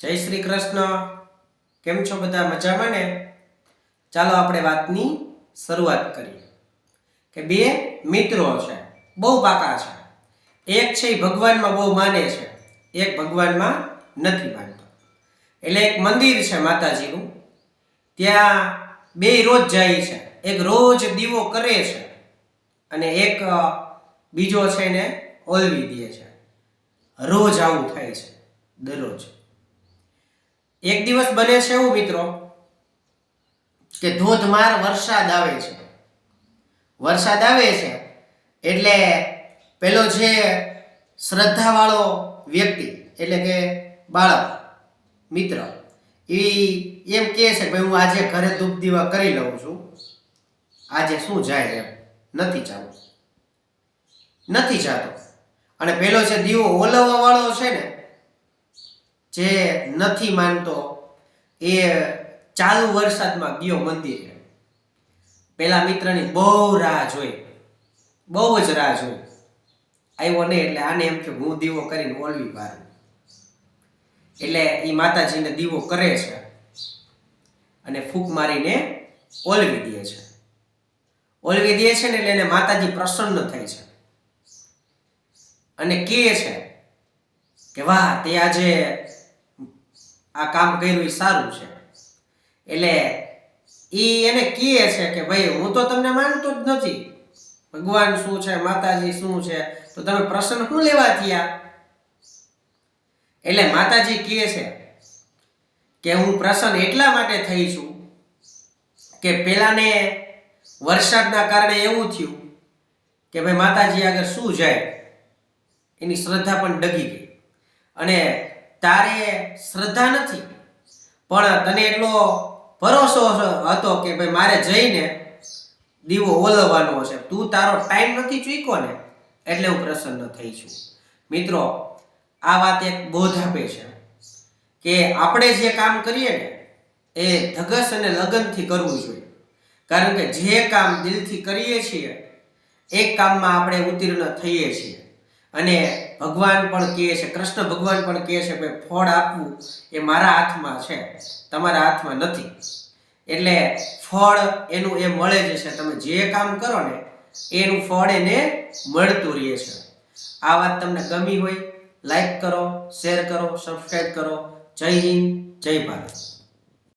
જય શ્રી કૃષ્ણ. કેમ છો બધા મજામાં ને? ચાલો આપણે વાતની શરૂઆત કરીએ. કે બે મિત્રો છે, બહુ પાકા છે. એક છે એ ભગવાનમાં બહુ માને છે, એક ભગવાનમાં નથી માનતો. એટલે એક મંદિર છે માતાજીનું. ત્યાં બે રોજ જાય છે, એક રોજ દીવો કરે છે અને એક બીજો છે એને ઓલવી દે છે. રોજ આવું થાય છે, દરરોજ. એક દિવસ બને છે એવું મિત્રો, કે ધોધમાર વરસાદ આવે છે. વરસાદ આવે છે એટલે પેલો જે શ્રદ્ધાવાળો વ્યક્તિ, એટલે કે બાળક, મિત્ર, એ એમ કહે છે ભાઈ હું આજે ઘરે ધૂપ દીવા કરી લઉં છું. આજે શું જાય એમ? નથી ચાલુ નથી ચાલતો. અને પેલો જે દીવો ઓલવવા વાળો છે ને જે નથી માનતો, એ ચાલુ વરસાદમાં ગયો મંદિરે. પેલા મિત્રની બહુ રાહ જોઈ. બહુ જ રાહ જોઈ. આવ્યો નહીં એટલે આને એમ કે હું દીવો કરીને ઓલવી બહાર એટલે એ માતાજીને દીવો કરે છે અને ફૂંક મારીને ઓલવી દે છે. ઓલવી દે છે ને એટલે એને માતાજી પ્રસન્ન થાય છે. અને કહે છે કે વાહ તે આજે આ કામ કર્યું એ સારું છે. એટલે ઈ એને કહે છે કે ભાઈ, હું તો તમને માનતો જ નથી. ભગવાન શું છે, માતાજી શું છે? તો તમે પ્રસન્ન શું લેવા થયા? એટલે માતાજી કહે છે કે હું પ્રસન્ન એટલા માટે થઈ છું કે પેલાને વરસાદના કારણે એવું થયું કે ભાઈ, માતાજી આગળ શું જાય? એની શ્રદ્ધા પણ ડગી ગઈ. અને તારે શ્રદ્ધા નથી. પણ તને એટલો ભરોસો હતો કે ભાઈ મારે જઈને દીવો ઓલવવાનો છે તું તારો ટાઈમ નથી ચૂક્યો ને, એટલે હું પ્રસન્ન થઈ છું. મિત્રો, આ વાત એક બોધ આપે છે કે આપણે જે કામ કરીએ ને, એ ધગસ અને લગનથી કરવું જોઈએ. કારણ કે જે કામ દિલથી કરીએ છીએ એ કામમાં આપણે ઉત્તીર્ણ થઈએ છીએ. અને ભગવાન પણ કહે છે, કૃષ્ણ ભગવાન પણ કહે છે કે ફળ આપવું એ મારા હાથમાં છે, તમારા હાથમાં નથી. એટલે ફળ એનું એ મળે જ છે, તમે જે કામ કરો ને, એનું ફળ એને મળતું રહે છે. આ વાત તમને ગમી હોય, લાઈક કરો, શેર કરો, સબસ્ક્રાઈબ કરો. જય હિન્દ, જય ભારત.